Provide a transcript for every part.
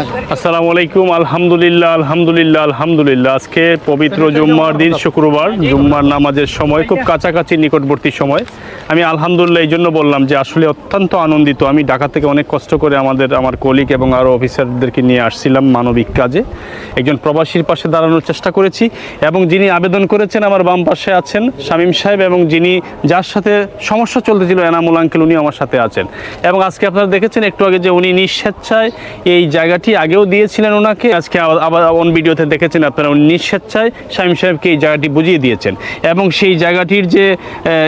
আসসালামু আলাইকুম আলহামদুলিল্লাহ আলহামদুলিল্লাহ আলহামদুলিল্লাহ। আজকে পবিত্র জুম্মার দিন, শুক্রবার। জুম্মার নামাজের সময়, খুব কাছাকাছি, নিকটবর্তী সময়। আমি আলহামদুলিল্লাহ এই জন্য বললাম যে, আসলে অত্যন্ত আনন্দিত। আমি ঢাকা থেকে অনেক কষ্ট করে আমাদের, আমার কলিগ এবং আরও অফিসারদেরকে নিয়ে আসছিলাম মানবিক কাজে। একজন প্রবাসীর পাশে দাঁড়ানোর চেষ্টা করেছি এবং যিনি আবেদন করেছেন, আমার বাম পাশে আছেন শামীম সাহেব এবং যিনি যার সাথে সমস্যা চলতেছিল, এনামুল আঙ্কেল উনি আমার সাথে আছেন। এবং আজকে আপনারা দেখেছেন, একটু আগে যে উনি নিঃস্বেচ্ছায় এই জায়গাটি আগেও দিয়েছিলেন ওনাকে? আজকে আবার- আবার অন ভিডিওতে দেখেছেন আপনারা উনি নিঃস্বেচ্ছায় শামীম সাহেবকে এই জায়গাটি বুঝিয়ে দিয়েছেন। এবং সেই জায়গাটির যে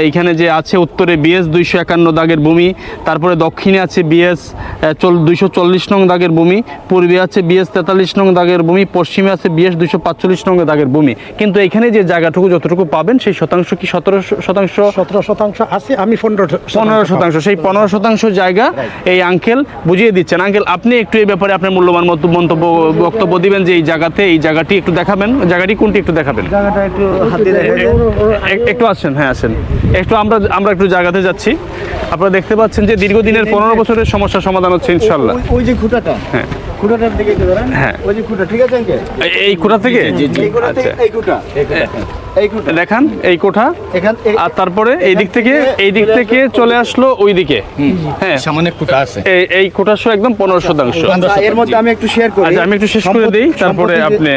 এখানে যে আছে উত্তরে বিএস দুইশো একান্ন দাগের ভূমি তারপরে দক্ষিণে আছে বিএস চল দুইশো চল্লিশ নং দাগের ভূমি পূর্বে আছে বিএস তেতাল্লিশ নং দাগের ভূমি পশ্চিমে আছে বিএস দুইশো পাঁচচল্লিশ নং দাগের ভূমি। কিন্তু এখানে যে জায়গাটুকু যতটুকু পাবেন সেই শতাংশ কি সতেরো শতাংশ? সতেরো শতাংশ আছে আমি পনেরো পনেরো শতাংশ। সেই পনেরো শতাংশ জায়গা এই আঙ্কেল বুঝিয়ে দিচ্ছেন। আঙ্কেল আপনি একটু এই ব্যাপারে আপনার মূল্যবান মন্তব্য বক্তব্য দিবেন যে এই জায়গাতে এই জায়গাটি একটু দেখাবেন। জায়গাটি কোনটি একটু দেখাবেন? একটু আসছেন আসেন হ্যাঁ আসেন। একটু আমরা আমরা একটু জায়গাতে যাচ্ছি। আপনারা দেখতে পাচ্ছেন যে দীর্ঘদিনের পনেরো বছরের সমস্যা সমাধান হচ্ছে ইনশাল্লাহ ওই যে খুঁটাটা। হ্যাঁ। খুঁটাটার দিকে একটু ধরেন হ্যাঁ। ওই যে খুঁটা ঠিক আছে আঙ্কেল? এই- থেকে? খুঁটা থেকে? আচ্ছা। এই খুঁটা এই খুঁটা দেখান এই কোঠা। এখান আর তারপরে এই দিক থেকে এই দিক থেকে চলে আসলো ওই দিকে। হ্যাঁ। সামান্য কুটা আছে। এই এই কোঠা সহ একদম পনেরো শতাংশ। আচ্ছা, এর মধ্যে আমি একটু শেয়ার করি। আচ্ছা, আমি একটু শেষ করে দিই, তারপরে আপনি,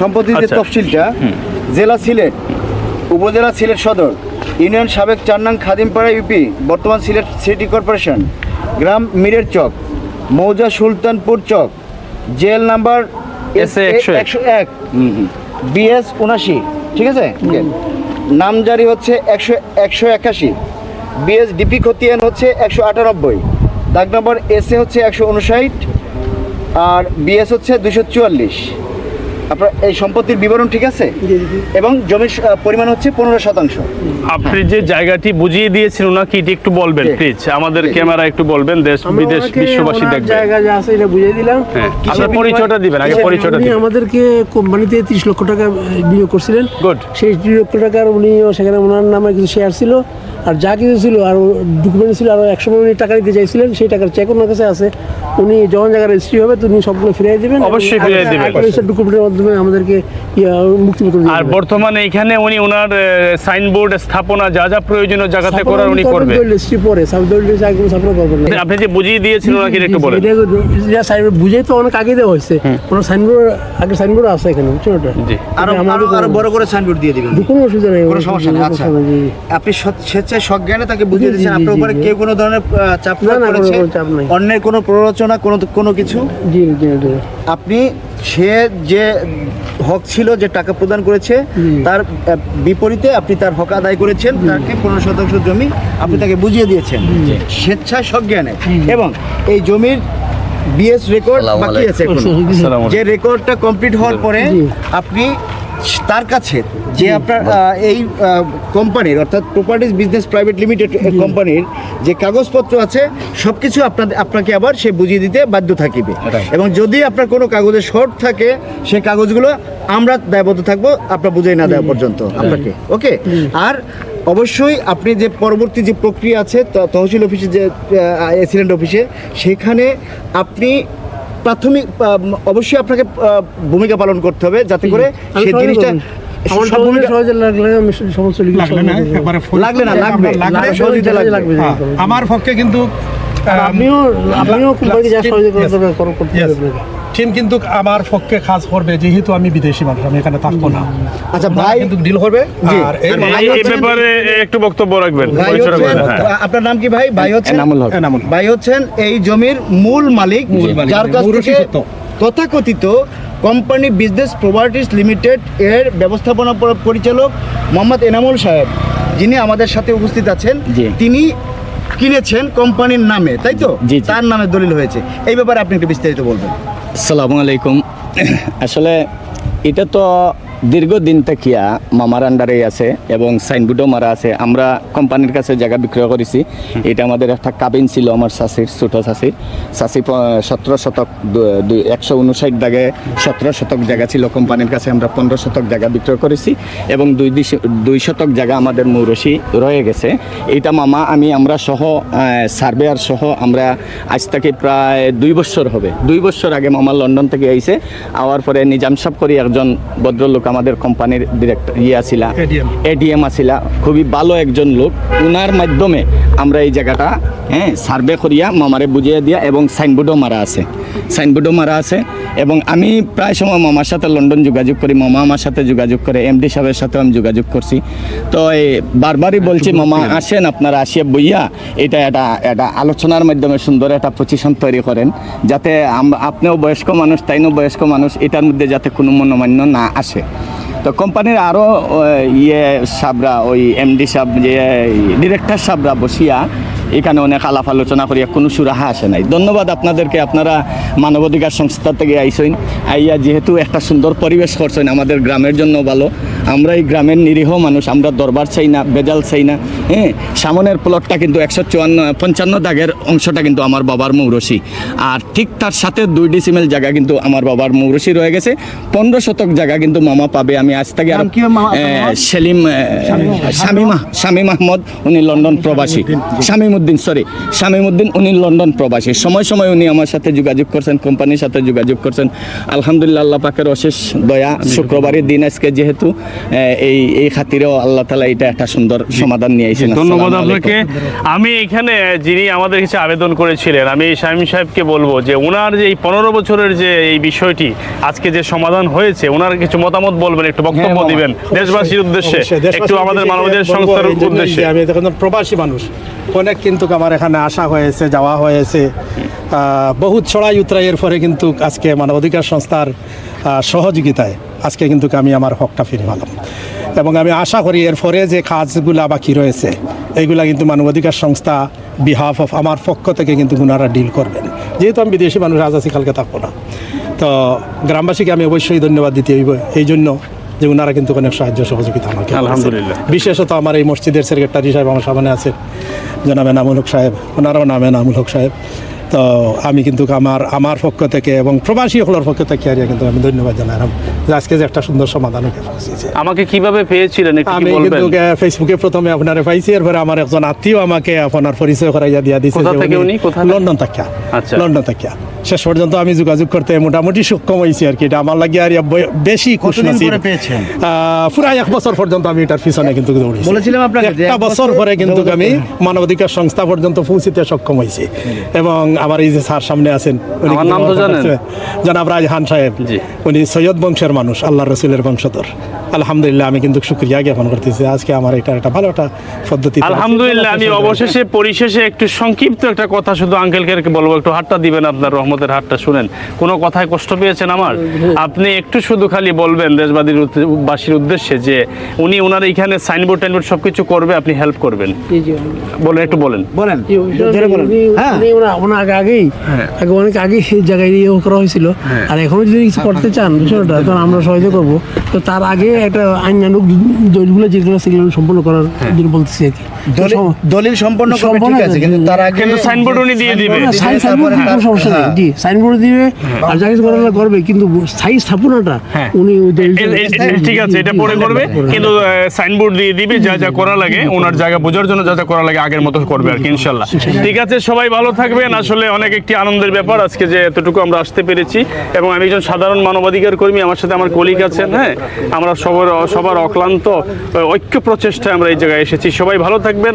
সম্পত্তির যে আচ্ছা। তফসিলটা জেলা সিলেট উপজেলা সিলেট সদর ইউনিয়ন সাবেক চার নং খাদিমপাড়া ইউপি বর্তমান সিলেট সিটি কর্পোরেশন গ্রাম মিরের চক মৌজা সুলতানপুর চক জেল নাম্বার SA 101 একশো এক। বিএস উনাশি ঠিক আছে? নাম জারি হচ্ছে একশো একশো একাশি। বিএস ডিপি খতিয়ান হচ্ছে একশো আটানব্বই। দাগ নম্বর এসএ হচ্ছে একশো উনষাট। আর বিএস হচ্ছে দুশো চুয়াল্লিশ। আপনার এই সম্পত্তির বিবরণ ঠিক আছে? এবং জমির পরিমাণ হচ্ছে পনেরো শতাংশ। আপনি যে জায়গাটি বুঝিয়ে দিয়েছেন ওনাকে এটি একটু বলবেন প্লিজ আমাদের ক্যামেরা একটু বলবেন দেশ বিদেশ বিশ্ববাসী দেখবে। জায়গা যা আছে এটা বুঝিয়ে দিলাম। হ্যাঁ। কিসের আপনার পরিচয়টা দিবেন আগে পরিচয়টা দিবেন। আমাদেরকে কোম্পানিতে তিরিশ লক্ষ টাকা বিনিয়োগ করছিলেন। Good. সেই তিরিশ লক্ষ টাকার উনি সেখানে ওনার নামে কিছু শেয়ার ছিল। আর যা কিছু ছিল আর ডকুমেন্ট ছিল আরও একশো উনি টাকা দিতে চাইছিলেন সেই টাকার চেক ওনার কাছে আছে। উনি যখন জায়গায় রেজিস্ট্রি হবে তো উনি সবগুলো ফিরিয়ে দেবেন অবশ্যই ফিরিয়ে দিবেন। ডকুমেন্টের মাধ্যমে আমাদেরকে মুক্তিপত্র আর বর্তমানে এখানে উনি ওনার সাইনবোর্ড স্থাপনা যা যা প্রয়োজনীয় জায়গাতে করার উনি করবে। রেজিস্ট্রি পরে রেজিস্ট্রি সাপোর্ট করবেন না। আপনি যে বুঝিয়ে দিয়েছেন ওনাকে একটু বলেন। সাইনবোর্ড বুঝেই তো অনেক আগে দেওয়া হয়েছে। ওনার সাইনবোর্ড আগে সাইনবোর্ড আছে এখানে বুঝছেন ওটা? জি। আরও আরও বড় করে সাইনবোর্ড দিয়ে দিবেন। কোনো অসুবিধা নেই কোনো সমস্যা নেই। আচ্ছা। আপনি স্বেচ্ছায় সজ্ঞানে তাকে বুঝিয়ে জি, আপনার উপরে কেউ কোনো ধরনের চাপ প্রয়োগ করেছে। অন্যের কোনো প্ররোচনা কোনো কোনো কিছু? জি জি জি। আপনি সে যে হক ছিল যে টাকা প্রদান করেছে তার বিপরীতে আপনি তার হক আদায় করেছেন তাকে পনেরো শতাংশ জমি আপনি তাকে বুঝিয়ে দিয়েছেন। স্বেচ্ছায় সজ্ঞানে। এবং এই জমির বিএস রেকর্ড বাকি আছে যে রেকর্ডটা কমপ্লিট হওয়ার পরে আপনি তার কাছে যে আপনার এই কোম্পানির অর্থাৎ প্রপার্টিজ বিজনেস প্রাইভেট লিমিটেড কোম্পানির যে কাগজপত্র আছে সব কিছু আপনাদের আপনাকে আবার সে বুঝিয়ে দিতে বাধ্য থাকিবে। এবং যদি আপনার কোনো কাগজে শর্ট থাকে সেই কাগজগুলো আমরা দায়বদ্ধ থাকব আপনার বুঝিয়ে না দেওয়া পর্যন্ত আপনাকে। ওকে আর অবশ্যই আপনি যে পরবর্তী যে প্রক্রিয়া আছে তহসিল অফিসে যে এসিডেন্ট অফিসে সেখানে আপনি প্রাথমিক অবশ্যই আপনাকে ভূমিকা পালন করতে হবে যাতে করে সেই সহজে জিনিসটা আমার পক্ষে কিন্তু আপনিও আপনিও কোম্পানিকে যা সহযোগিতা করতে করো টিম কিন্তু আমার পক্ষে কাজ করবে যেহেতু আমি বিদেশি মানুষ আমি এখানে থাকব না আচ্ছা ভাই কিন্তু ডিল করবে আর এই হচ্ছেন- ব্যাপারে একটু বক্তব্য রাখবেন হ্যাঁ। আপনার নাম কি ভাই ভাই হচ্ছেন এনামুল হক। এনামুল। ভাই হচ্ছেন এই জমির মূল মালিক যার কাছ থেকে। তথাকথিত কোম্পানি বিজনেস প্রপার্টিজ লিমিটেড এর ব্যবস্থাপনা পরিচালক মোহাম্মদ এনামুল সাহেব যিনি আমাদের সাথে উপস্থিত আছেন। তিনি কিনেছেন কোম্পানির নামে তাই তো। তার নামে দলিল হয়েছে এই ব্যাপারে আপনি একটু বিস্তারিত বলবেন আসসালামু আলাইকুম। আসলে এটা তো দীর্ঘদিন থেকে মামার আন্ডারে আছে এবং সাইনবোর্ডও মারা আছে। আমরা কোম্পানির কাছে জায়গা বিক্রয় করেছি। এটা আমাদের একটা কাবিন ছিল আমার শাশির ছোট শাশির শাশি সতেরো শতক একশো উনষাট দাগে সতেরো শতক জায়গা ছিল কোম্পানির কাছে। আমরা পনেরো শতক জায়গা বিক্রয় করেছি এবং দুই দুই শতক জায়গা আমাদের মৌরসি রয়ে গেছে। এইটা মামা, আমি, আমরা সহ সার্ভেয়ার সহ আমরা আজ থেকে প্রায় দুই বছর হবে। দুই বছর আগে মামা লন্ডন থেকে আইছে। আওয়ার পরে নিজাম সাহেব করি একজন ভদ্রলোক আমাদের কোম্পানির ডিরেক্টর ইয়ে আসিলা এডিএম আসিলা। খুবই ভালো একজন লোক। উনার মাধ্যমে আমরা এই জায়গাটা হ্যাঁ সার্ভে করিয়া মামারে বুঝিয়ে দিয়া এবং সাইনবোর্ডও মারা আছে। সাইনবোর্ডও মারা আছে এবং আমি প্রায় সময় মামার সাথে লন্ডন যোগাযোগ করি মামা আমার সাথে যোগাযোগ করে এমডি সাহেবের সাথেও আমি যোগাযোগ করছি। তো এই বারবারই বলছি মামা আসেন আপনারা আসিয়া বইয়া এটা একটা একটা আলোচনার মাধ্যমে সুন্দর একটা পজিশন তৈরি করেন যাতে আপনিও বয়স্ক মানুষ তাইনও বয়স্ক মানুষ এটার মধ্যে যাতে কোনো মনোমান্য না আসে। তো কোম্পানির আরও ইয়ে সাবরা, ওই এমডি সাব, যে ডিরেক্টর সাবরা বসিয়া এখানে অনেক আলাপ আলোচনা করিয়া কোনো সুরাহা আসে নাই। ধন্যবাদ আপনাদেরকে, আপনারা মানবাধিকার সংস্থা থেকে আইসইন। আইয়া যেহেতু একটা সুন্দর পরিবেশ করছেন, আমাদের গ্রামের জন্য ভালো। আমরা এই গ্রামের নিরীহ মানুষ আমরা দরবার চাই না বেজাল চাই না হ্যাঁ? সামনের প্লটটা কিন্তু একশো চুয়ান্ন পঞ্চান্ন দাগের অংশটা কিন্তু আমার বাবার মৌরসি। আর ঠিক তার সাথে দুই ডিসিমেল জায়গা কিন্তু আমার বাবার মৌরসি রয়ে গেছে। পনেরো শতক জায়গা কিন্তু মামা পাবে। আমি আজ থেকে আর? সেলিম শামীম শামীম আহমদ উনি লন্ডন প্রবাসী। শামীমউদ্দিন সরি শামীমউদ্দিন উনি লন্ডন প্রবাসী। সময় সময় উনি আমার সাথে যোগাযোগ করছেন কোম্পানির সাথে যোগাযোগ করছেন। আলহামদুলিল্লাহ আল্লাহ পাকের অশেষ দয়া শুক্রবারের দিন আজকে যেহেতু এই এই খাতিরেও আল্লাহ তালা এটা একটা সুন্দর সমাধান নিয়ে আইছেন ধন্যবাদ আপনাকে। আমি এখানে যিনি আমাদের কাছে আবেদন করেছিলেন আমি শামীম সাহেবকে বলব যে ওনার যে এই পনেরো বছরের যে এই বিষয়টি আজকে যে সমাধান হয়েছে ওনার কিছু মতামত বলবেন একটু বক্তব্য হ্যাঁ, দিবেন। দেশবাসীর উদ্দেশ্যে একটু আমাদের উদ্দেশ্যে মানবাধিকার সংস্থার উদ্দেশ্যে। আমি দেখুন প্রবাসী মানুষ অনেক কিন্তু আমার এখানে আসা হয়েছে যাওয়া হয়েছে। আহ, বহুত ছড়াই উতরাইয়ের পরে কিন্তু আজকে মানবাধিকার সংস্থার সহযোগিতায়। আজকে কিন্তু আমি আমার হকটা ফিরে পেলাম। এবং আমি আশা করি এর পরে যে কাজগুলা বাকি রয়েছে এইগুলা কিন্তু মানবাধিকার সংস্থা বিহাফ অফ আমার পক্ষ থেকে কিন্তু ওনারা ডিল করবেন। যেহেতু আমি বিদেশি মানুষ আজ আছি কালকে থাকব না। তো গ্রামবাসীকে আমি অবশ্যই ধন্যবাদ দিতে হইব এই জন্য যে ওনারা কিন্তু অনেক সাহায্য সহযোগিতা আমাকে। আলহামদুলিল্লাহ। বিশেষত আমার এই মসজিদের সেক্রেটারি সাহেব আমার সামনে আছে। জনাব এনামুল হক সাহেব ওনারও নাম এনামুল হক সাহেব। তো আমি কিন্তু আমার আমার পক্ষ থেকে এবং প্রবাসী সকলের পক্ষ থেকে আর কিন্তু আমি ধন্যবাদ জানালাম যে আজকে যে একটা সুন্দর সমাধান পৌঁছেছে আমাকে কীভাবে পেয়েছিলেন একটু কি আমি কিন্তু ফেসবুকে প্রথমে আপনার পাইছি এরপরে আমার একজন আত্মীয় আমাকে আপনার পরিচয় করাইয়া দিয়া দিছে কোথা থেকে উনি? কোথা লন্ডন থেকে। আচ্ছা। লন্ডন থেকে। শেষ পর্যন্ত আমি যোগাযোগ করতে মোটামুটি সক্ষম হয়েছি আর কি। এটা আমার লাগে আর বেশি খুশ কতদিন পরে পেয়েছেন? আহ, প্রায় এক বছর পর্যন্ত আমি এটার পিছনে কিন্তু দৌড়েছি। বলেছিলাম আপনাকে যে একটা এক বছর পরে কিন্তু আমি মানবাধিকার সংস্থা পর্যন্ত পৌঁছিতে সক্ষম হয়েছি এবং আমার এই যে স্যার সামনে আছেন উনি আমার কিন্তু নাম তো জানেন? কাছে- জনাব রাজহান সাহেব। উনি সৈয়দ বংশের মানুষ আল্লাহ রসুলের বংশধর। আলহামদুলিল্লাহ আমি কিন্তু শুক্রিয়া জ্ঞাপন করতেছি। আজকে আমার এটা একটা ভালো একটা পদ্ধতি আলহামদুলিল্লাহ আমি অবশেষে পরিশেষে একটু সংক্ষিপ্ত একটা কথা শুধু আঙ্কেলকে বলব একটু হাতটা দিবেন আপনার রহমতের হাতটা শুনেন। কোনো কথায় কষ্ট পেয়েছেন আমার? আপনি একটু শুধু খালি বলবেন দেশবাদীর বাসীর উদ্দেশ্যে যে উনি ওনার এখানে সাইনবোর্ড টাইনবোর্ড সব কিছু করবে আপনি হেল্প করবেন। জি জি বলেন একটু বলেন। বলেন হ্যাঁ। উনি ওনা- ওনার আগে আগেই আগে অনেক আগে সেই জায়গায় ইয়ে করা হয়েছিল। আর এখনও যদি কিছু করতে চান বিষয়টা তখন আমরা সহায়তা করব। তো তার আগে একটা আইনানুক দলিলগুলো যেগুলো সেগুলো সম্পূর্ণ করার জন্য বলতেছি আর কি। দলিল- সম্পন্ন করবে ঠিক আছে কিন্তু তার আগে কিন্তু সাইনবোর্ড উনি দিয়ে দিবে। সাইন দিবে, সাইনবোর্ড কোনো সমস্যা নেই। হ্যাঁ। জি সাইনবোর্ড দিবে আর যা কিছু করার করবে কিন্তু স্থায়ী স্থাপনাটা হ্যাঁ। উনি ঠিক আছে এটা পরে করবে। কিন্তু সাইনবোর্ড দিয়ে দিবে যা যা করা লাগে ওনার জায়গা বোঝার জন্য যা যা করা লাগে আগের মতো করবে আর কি ইনশাল্লাহ। ঠিক আছে সবাই ভালো থাকবেন। আসলে অনেক একটি আনন্দের ব্যাপার। আজকে যে এতটুকু আমরা আসতে পেরেছি এবং আমি একজন সাধারণ মানবাধিকার কর্মী, আমার সাথে আমার কলিগ আছেন হ্যাঁ? আমরা সবার সবার অক্লান্ত ঐক্য প্রচেষ্টায় আমরা এই জায়গায় এসেছি। সবাই ভালো থাকবেন।